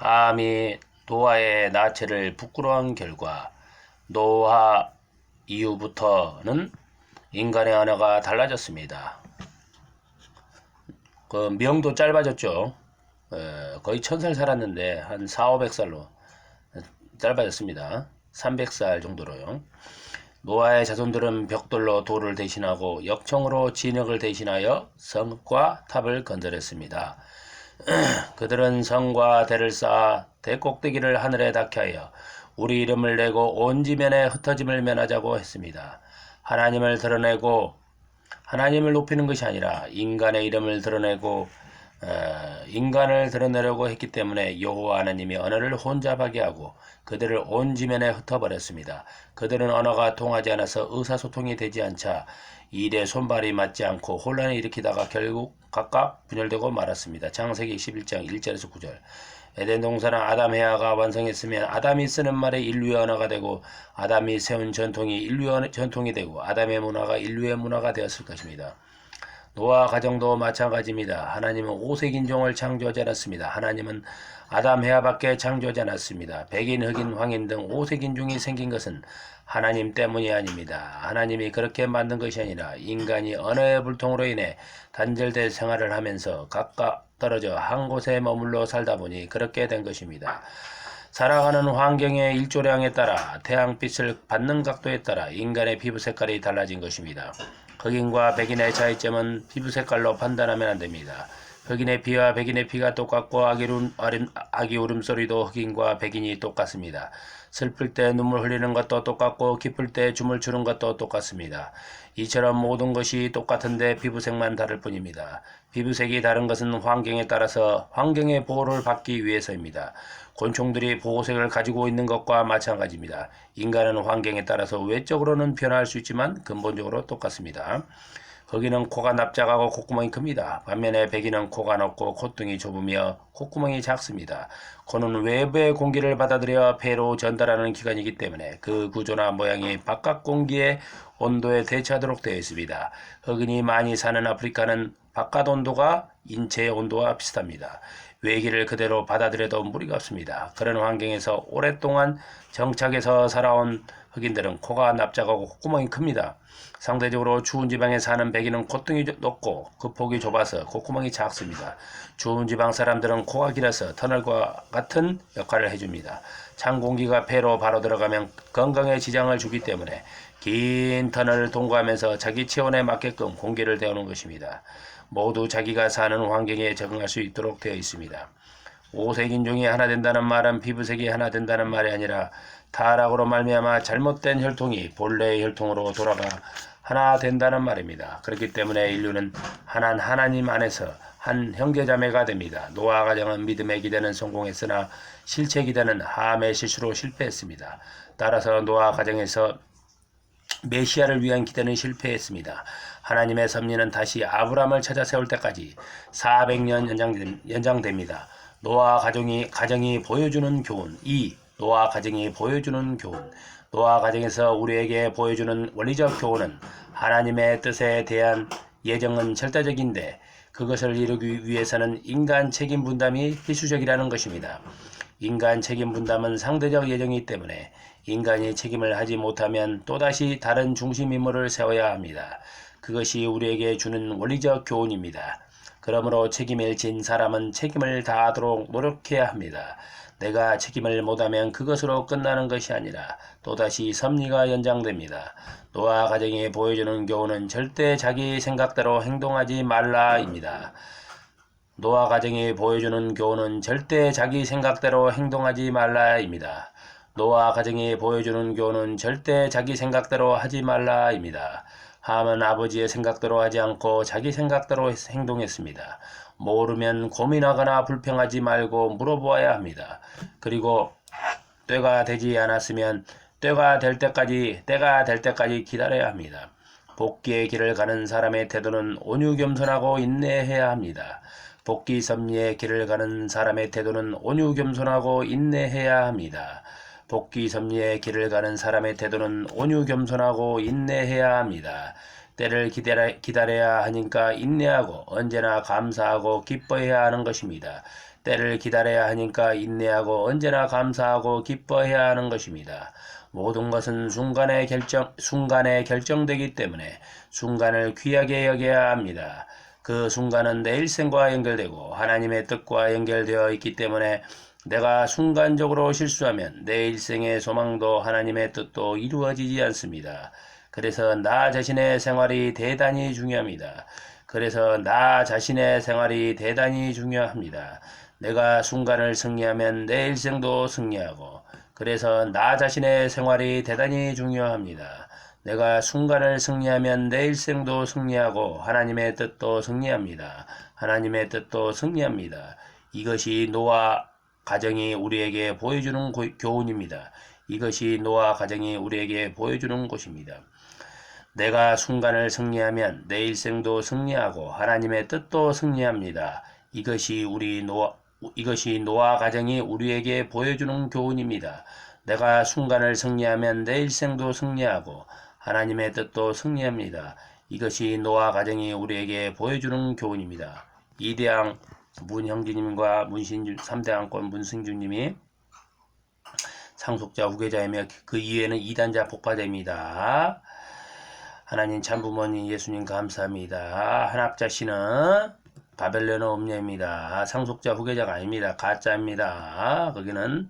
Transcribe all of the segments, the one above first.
함이 노아의 나체를 부끄러운 결과 노아 이후부터는 인간의 언어가 달라졌습니다. 그 명도 짧아졌죠. 에, 거의 천살 살았는데 한 4, 500살로 짧아졌습니다. 300살 정도로요. 노아의 자손들은 벽돌로 돌을 대신하고 역청으로 진흙을 대신하여 성과 탑을 건설했습니다. 그들은 성과 대를 쌓아 대꼭대기를 하늘에 닿게 하여 우리 이름을 내고 온 지면에 흩어짐을 면하자고 했습니다. 하나님을 드러내고 하나님을 높이는 것이 아니라 인간의 이름을 드러내고 어, 인간을 드러내려고 했기 때문에 여호와 하나님이 언어를 혼잡하게 하고 그들을 온 지면에 흩어버렸습니다. 그들은 언어가 통하지 않아서 의사소통이 되지 않자 일에 손발이 맞지 않고 혼란을 일으키다가 결국 각각 분열되고 말았습니다. 창세기 11장 1절에서 9절 에덴 동산은 아담 헤아가 완성했으면 아담이 쓰는 말이 인류의 언어가 되고 아담이 세운 전통이 인류의 전통이 되고 아담의 문화가 인류의 문화가 되었을 것입니다. 노아 가정도 마찬가지입니다. 하나님은 오색 인종을 창조하지 않았습니다. 하나님은 아담 헤아밖에 창조하지 않았습니다. 백인, 흑인, 황인 등 오색 인종이 생긴 것은 하나님 때문이 아닙니다. 하나님이 그렇게 만든 것이 아니라 인간이 언어의 불통으로 인해 단절된 생활을 하면서 각각 떨어져 한 곳에 머물러 살다 보니 그렇게 된 것입니다. 살아가는 환경의 일조량에 따라 태양빛을 받는 각도에 따라 인간의 피부 색깔이 달라진 것입니다. 흑인과 백인의 차이점은 피부 색깔로 판단하면 안 됩니다. 흑인의 피와 백인의 피가 똑같고 아기, 울, 아기 울음소리도 흑인과 백인이 똑같습니다. 슬플 때 눈물 흘리는 것도 똑같고 기쁠 때 춤을 추는 것도 똑같습니다. 이처럼 모든 것이 똑같은데 피부색만 다를 뿐입니다. 피부색이 다른 것은 환경에 따라서 환경의 보호를 받기 위해서입니다. 곤충들이 보호색을 가지고 있는 것과 마찬가지입니다. 인간은 환경에 따라서 외적으로는 변화할 수 있지만 근본적으로 똑같습니다. 흑인은 코가 납작하고 콧구멍이 큽니다. 반면에 백인은 코가 높고 콧등이 좁으며 콧구멍이 작습니다. 코는 외부의 공기를 받아들여 폐로 전달하는 기관이기 때문에 그 구조나 모양이 바깥 공기의 온도에 대처하도록 되어 있습니다. 흑인이 많이 사는 아프리카는 바깥 온도가 인체의 온도와 비슷합니다. 외기를 그대로 받아들여도 무리가 없습니다. 그런 환경에서 오랫동안 정착해서 살아온 흑인들은 코가 납작하고 콧구멍이 큽니다. 상대적으로 추운 지방에 사는 백인은 콧등이 높고 그 폭이 좁아서 콧구멍이 작습니다. 추운 지방 사람들은 코가 길어서 터널과 같은 역할을 해줍니다. 찬 공기가 폐로 바로 들어가면 건강에 지장을 주기 때문에 긴 터널을 통과하면서 자기 체온에 맞게끔 공기를 데우는 것입니다. 모두 자기가 사는 환경에 적응할 수 있도록 되어 있습니다. 오색 인 종이 하나 된다는 말은 피부색이 하나 된다는 말이 아니라 타락으로 말미암아 잘못된 혈통이 본래의 혈통으로 돌아가 하나 된다는 말입니다. 그렇기 때문에 인류는 하나 하나님 안에서 한 형제자매가 됩니다. 노아 가정은 믿음의 기대는 성공했으나 실체 기대는 함의 실수로 실패했습니다. 따라서 노아 가정에서 메시아를 위한 기대는 실패했습니다. 하나님의 섭리는 다시 아브라함을 찾아 세울 때까지 400년 연장, 연장됩니다. 노아 가정이 가정이 보여주는 교훈 2. 노아 가정이 보여주는 교훈 노아 가정에서 우리에게 보여주는 원리적 교훈은 하나님의 뜻에 대한 예정은 절대적인데 그것을 이루기 위해서는 인간 책임 분담이 필수적이라는 것입니다. 인간 책임 분담은 상대적 예정이기 때문에 인간이 책임을 하지 못하면 또다시 다른 중심 인물을 세워야 합니다. 그것이 우리에게 주는 원리적 교훈입니다. 그러므로 책임을 진 사람은 책임을 다하도록 노력해야 합니다. 내가 책임을 못하면 그것으로 끝나는 것이 아니라 또다시 섭리가 연장됩니다. 노아 가정이 보여주는 교훈은 절대 자기 생각대로 행동하지 말라입니다. 노아 가정이 보여주는 교훈은 절대 자기 생각대로 행동하지 말라입니다. 노아 가정이 보여주는 교훈은 절대 자기 생각대로 하지 말라입니다. 함은 아버지의 생각대로 하지 않고 자기 생각대로 행동했습니다. 모르면 고민하거나 불평하지 말고 물어보아야 합니다. 그리고 때가 되지 않았으면 때가 될 때까지 때가 될 때까지 기다려야 합니다. 복귀의 길을 가는 사람의 태도는 온유 겸손하고 인내해야 합니다. 복귀 섭리의 길을 가는 사람의 태도는 온유 겸손하고 인내해야 합니다. 복귀 섭리의 길을 가는 사람의 태도는 온유 겸손하고 인내해야 합니다. 때를 기다려, 기다려 야 하니까 인내하고 언제나 감사하고 기뻐해야 하는 것입니다. 때를 기다려야 하니까 인내하고 언제나 감사하고 기뻐해야 하는 것입니다. 모든 것은 순간에 결정, 순간에 결정되기 때문에 순간을 귀하게 여겨야 합니다. 그 순간은 내 일생과 연결되고 하나님의 뜻과 연결되어 있기 때문에 내가 순간적으로 실수하면 내 일생의 소망도 하나님의 뜻도 이루어지지 않습니다. 그래서 나 자신의 생활이 대단히 중요합니다. 그래서 나 자신의 생활이 대단히 중요합니다. 내가 순간을 승리하면 내 일생도 승리하고 그래서 나 자신의 생활이 대단히 중요합니다. 내가 순간을 승리하면 내 일생도 승리하고 하나님의 뜻도 승리합니다. 하나님의 뜻도 승리합니다. 이것이 노아 가정이 우리에게 보여주는 고- 교훈입니다. 이것이 노아 가정이 우리에게 보여주는 것입니다. 내가 순간을 승리하면 내 일생도 승리하고 하나님의 뜻도 승리합니다. 이것이 우리 노아 이것이 노아 가정이 우리에게 보여주는 교훈입니다. 내가 순간을 승리하면 내 일생도 승리하고 하나님의 뜻도 승리합니다. 이것이 노아 가정이 우리에게 보여주는 교훈입니다. 이대왕 문형진님과 문신주 3대왕권 문승주님이 상속자 후계자이며 그 이후에는 이단자 복파됩니다. 하나님 참 부모님 예수님 감사합니다. 한학자 씨는 바벨론어 음녀입니다. 상속자 후계자가 아닙니다. 가짜입니다. 거기는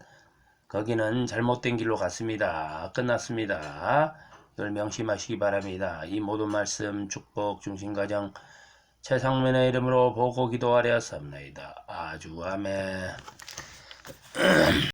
거기는 잘못된 길로 갔습니다. 끝났습니다. 이걸 명심하시기 바랍니다. 이 모든 말씀 축복 중심가정 최상면의 이름으로 보고 기도하려 쌉니다. 아주 아멘.